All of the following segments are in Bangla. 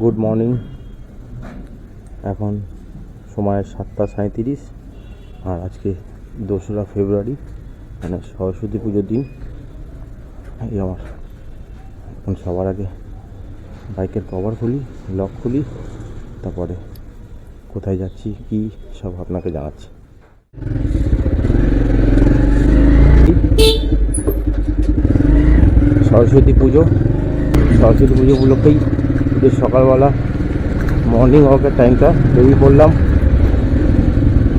গুড মর্নিং এখন সময় সাতটা সাঁত্রিশ আর আজকে দোসরা ফেব্রুয়ারি মানে সরস্বতী পুজোর দিন। এই আমার, এখন সবার আগে বাইকের কভার খুলি, লক খুলি, তারপরে কোথায় যাচ্ছি, কি সব আপনাকে জানাচ্ছি। সরস্বতী পুজো সরস্বতী পুজো উপলক্ষেই বেশ সকালবেলা মর্নিং ওয়াকের টাইমটা বেরিয়ে পড়লাম।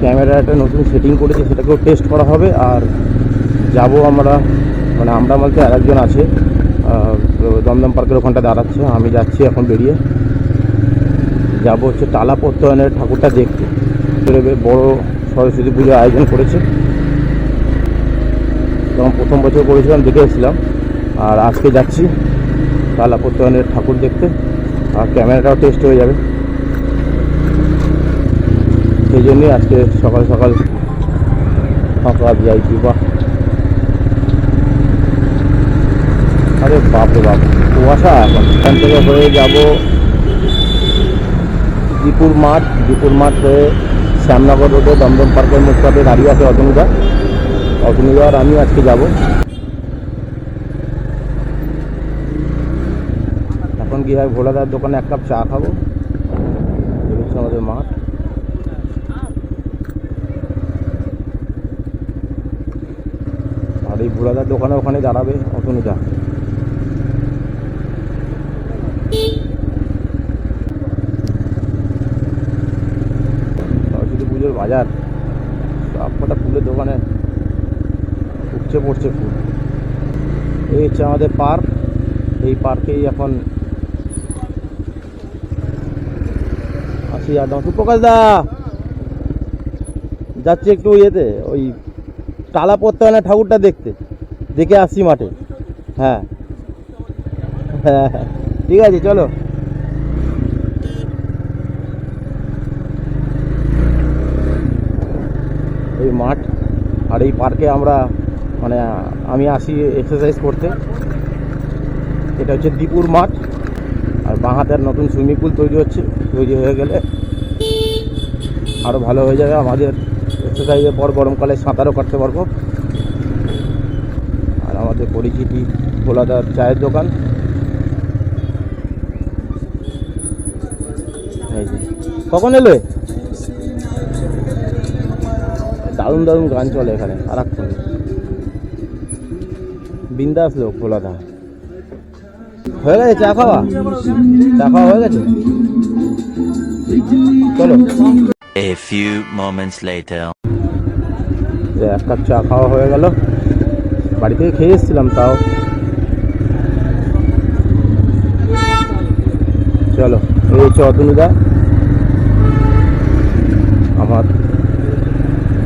ক্যামেরা একটা নতুন সেটিং করেছে, সেটাকেও টেস্ট করা হবে। আর যাব আমরা মানে আমরা বলতে আরেকজন আছে দমদম পার্কের ওখানটা দাঁড়াচ্ছে। আমি যাচ্ছি এখন বেরিয়ে। যাব হচ্ছে টালা প্রত্যয়নের ঠাকুরটা দেখতে। বড় সরস্বতী পুজো আয়োজন করেছে। যখন প্রথম বছর করেছিলাম, দেখে এসেছিলাম। আর আজকে যাচ্ছি টালা প্রত্যয়নের ঠাকুর দেখতে। আর ক্যামেরাটাও টেস্ট হয়ে যাবে। সেই জন্যই আজকে সকাল সকাল ফাঁকা যাইছি বা আরে বাপরে বাপ, কুয়াশা এখন। এখান থেকে হয়ে যাব দীপুর মাঠ। দীপুর মাঠ হয়ে শ্যামনগর রোডে দমদম পার্কের মুখটাতে দাঁড়িয়ে আছে অতনুদা। অতনুদা আর আমি আজকে যাব এখন গিয়ে ভোলাদার দোকানে এক কাপ চা খাব? হচ্ছে আমাদের মাঠ। আর এই ভোলাদার দোকানে ওখানে দাঁড়াবে অতনুদা। সরস্বতী পুজোর বাজার। সব কটা ফুলের দোকানে উপচে পড়ছে ফুল। এই হচ্ছে আমাদের পার্ক। এই পার্কেই এখন আসি আর সুপ্রকাশ দা! যাচ্ছি একটু ইয়েতে, ওই টালা প্রত্যয়নের ঠাকুরটা দেখতে। দেখে আসছি মাঠে। হ্যাঁ। হ্যাঁ হ্যাঁ। ঠিক আছে, চলো। এই মাঠ আর এই পার্কে আমরা মানে আমি আসি এক্সারসাইজ করতে। এটা হচ্ছে দীপুর মাঠ। আর বাঁ হাতের নতুন সুইমিং পুল তৈরি হচ্ছে, তৈরি হয়ে গেলে আরও ভালো হয়ে যাবে আমাদের এক্সারসাইজের পর, গরমকালে সাঁতারও কাটতে পারব। আর আমাদের পরিচিতি ভোলাদার চায়ের দোকান। কখন এলে? দারুণ দারুণ গান চলে এখানে, আর বিন্দাস লোক ভোলাদা। হয়ে গেছে চা খাওয়া? চা খাওয়া হয়ে গেছে? চলো। A few moments later. যে এক কাপ চা খাওয়া হয়ে গেল। বাড়ি থেকে খেয়ে এসেছিলাম তাও। চলো এই হচ্ছে অতনুদা আমার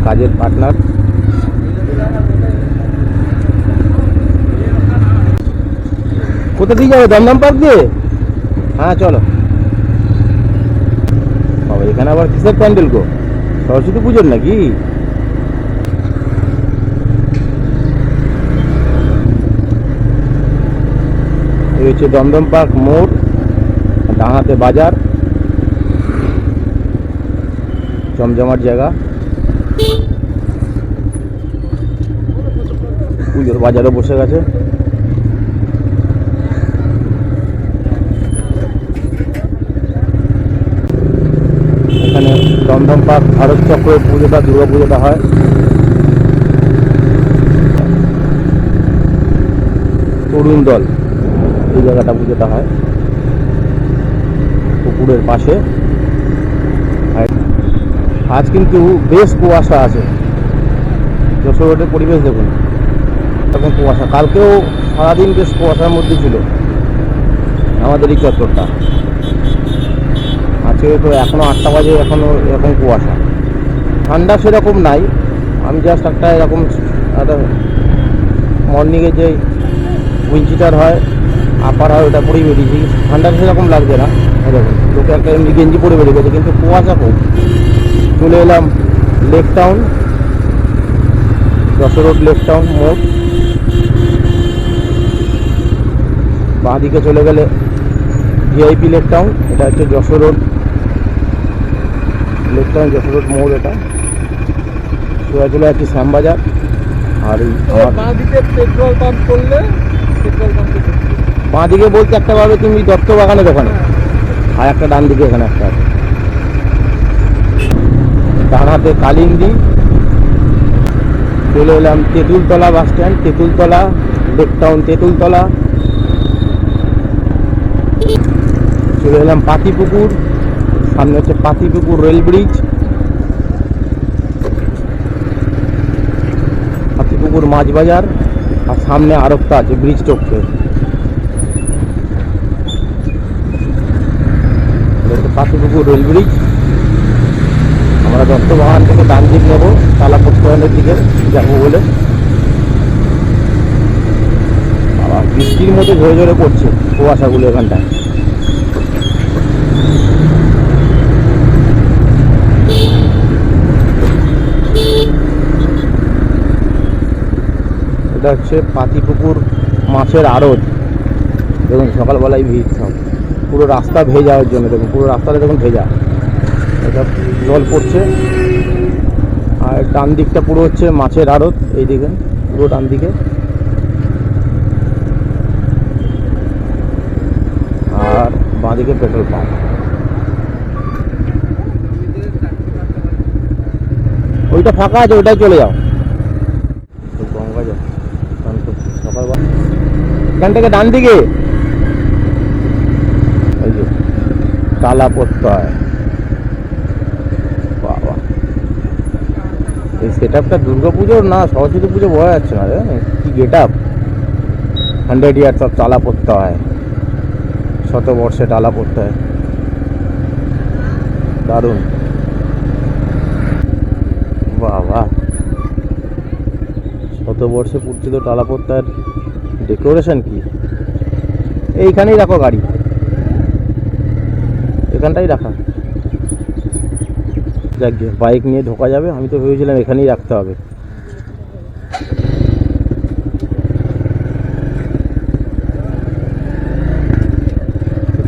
কাজের পার্টনার কোথা দিয়ে যাবে দমদম পার্ক দিয়ে? হ্যাঁ চলো। বাবা, এখানে আবার কিসের প্যান্ডেল গো? সরস্বতী পুজোর নাকি? এই হচ্ছে দমদম পার্ক মোড়, ডাঙাতে বাজার। জমজমাট জায়গা। পুজোর বাজারও বসে গেছে। দমদম পার্ক ভারত চক্রের পুজোটা, দুর্গা পুজোটা হয়। তরুণ দল এই জায়গাটা পুজোটা হয়। পুকুরের পাশে। আজ কিন্তু বেশ কুয়াশা আছে। যশোর রোডের পরিবেশ দেখুন। এখন কুয়াশা। কালকেও সারাদিন বেশ কুয়াশার মধ্যে ছিল। আমাদের এই চত্বরটা। আজকে তো এখনও আটটা বাজে এখনও এরকম কুয়াশা। ঠান্ডা সেরকম নাই। আমি জাস্ট একটা এরকম একটা মর্নিংয়ে যে উইঞ্চিটার হয় আপার হয়, ওটা পরেই বেরিয়েছি। ঠান্ডা সেরকম লাগছে না দেখুন লোকে একটা এমনি গেঞ্জি পরে বেরিয়ে গেছে, কিন্তু কুয়াশা খুব। চলে এলাম lake town Jessore road lake town মোড়। বাঁ দিকে চলে গেলে ভিআইপি লেক টাউন এটা হচ্ছে Jessore road town Jessore road মোড় এটা। সোজা চলে যাচ্ছি শ্যামবাজার। আর এই আমার বাঁ দিকে পেট্রোল পাম্প করলে পেট্রোল পাম্পে বাঁ দিকে বলতে একটা পাবে তুমি দত্ত বাগানের ওখানে। আর একটা ডান দিকে এখানে একটা আছে। ডান হাতে কালিন্দি। চলে এলাম Tentultala bus stand Tentultala town Tentultala. চলে এলাম পাতিপুকুর। সামনে হচ্ছে পাতিপুকুর রেল ব্রিজ। পাতিপুকুর মাছ বাজার আর সামনে আরবটা আছে, ব্রিজ চোখে পাতিপুকুর রেল ব্রিজ। আমরা দত্তবাগান থেকে ডান দিক নেব স্ট্যান্ডের দিকে যাব বলে। বৃষ্টির মধ্যে ঝরে ঝরে পড়ছে কুয়াশাগুলো এখানটায়। এটা হচ্ছে পাতিপুকুর মাছের আড়ত। দেখুন, সকালবেলায় ভিড় সব। পুরো রাস্তা ভেজা ওর জন্য, দেখুন, পুরো রাস্তাটা দেখুন ভেজা। এটা জল পড়ছে। আর ডান দিকটা পুরো হচ্ছে মাছের আড়ত, এই দিকে, পুরো ডান দিকে। আর বাঁদিকে পেট্রোল পাম্প। ওইটা ফাঁকা আছে, ওইটাই চলে যাও তো গঙ্গা যাও স্নান করতে সকালবেলা এখান থেকে ডান দিকে। ওই যে তালা পড়তে হয় বাবা। এই সেট আপটা দুর্গা পুজোর না, সরস্বতী পুজো বোঝা যাচ্ছে না কি গেট আপ হান্ড্রেড ইয়ার সব তালা পড়তে হয় শতবর্ষে টালা পড়তে হয় দারুণ। বাবা। শতবর্ষে পড়ছে তো টালা পড়তে আর ডেকোরেশন কি? এইখানেই রাখো গাড়ি। এখানটাই রাখা। যাক বাইক নিয়ে ঢোকা যাবে। আমি তো ভেবেছিলাম এখানেই রাখতে হবে।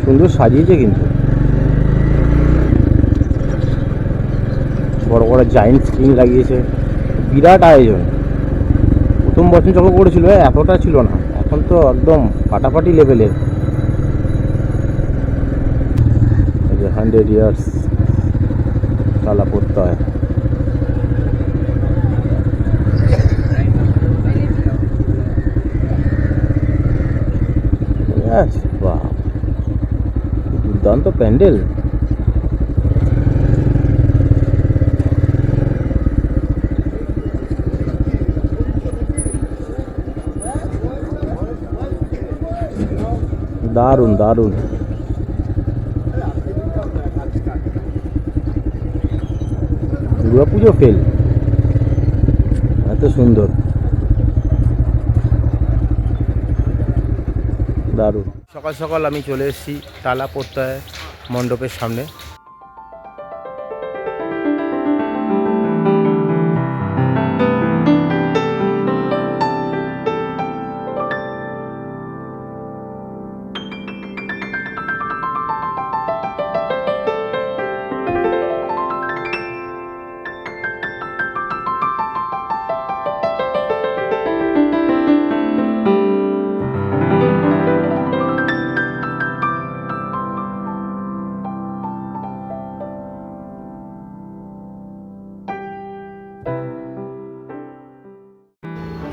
সুন্দর সাজিয়েছে কিন্তু। বড় বড় জায়েন্ট স্ক্রিন লাগিয়েছে। বিরাট আয়োজন। প্রথম বছর যখন করেছিল, এতটা ছিল না। তো একদম ফাটাফাটি লেভেলের হান্ড্রেড ইয়ার্স চালা পড়তে হয়। দুর্দান্ত প্যান্ডেল। দারুণ দারুণ। দুর্গা পুজো ফেল এত সুন্দর। দারুণ। সকাল সকাল আমি চলে এসেছি তালা প্রত্যয় মণ্ডপের সামনে।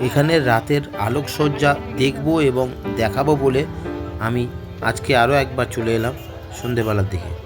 এখানে রাতের আলোকসজ্জা দেখব এবং দেখাবো বলে আমি আজকে আরও একবার চলে এলাম সন্ধেবেলার দিকে।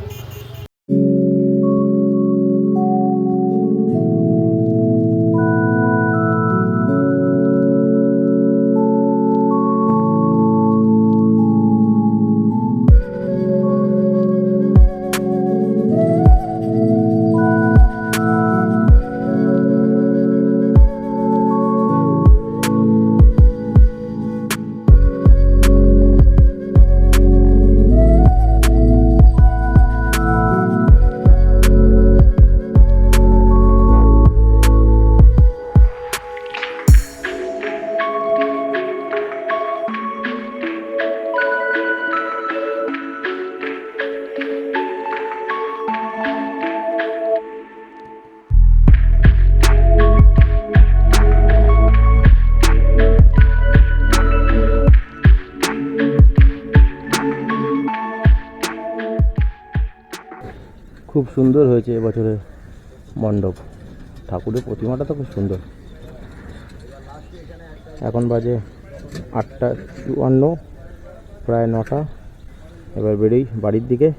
খুব সুন্দর হয়েছে এবছরের মণ্ডপ। ঠাকুরের প্রতিমাটা তো খুব সুন্দর। এখন বাজে আটটা চুয়ান্ন, প্রায় নটা। এবার বেরোই বাড়ির দিকে।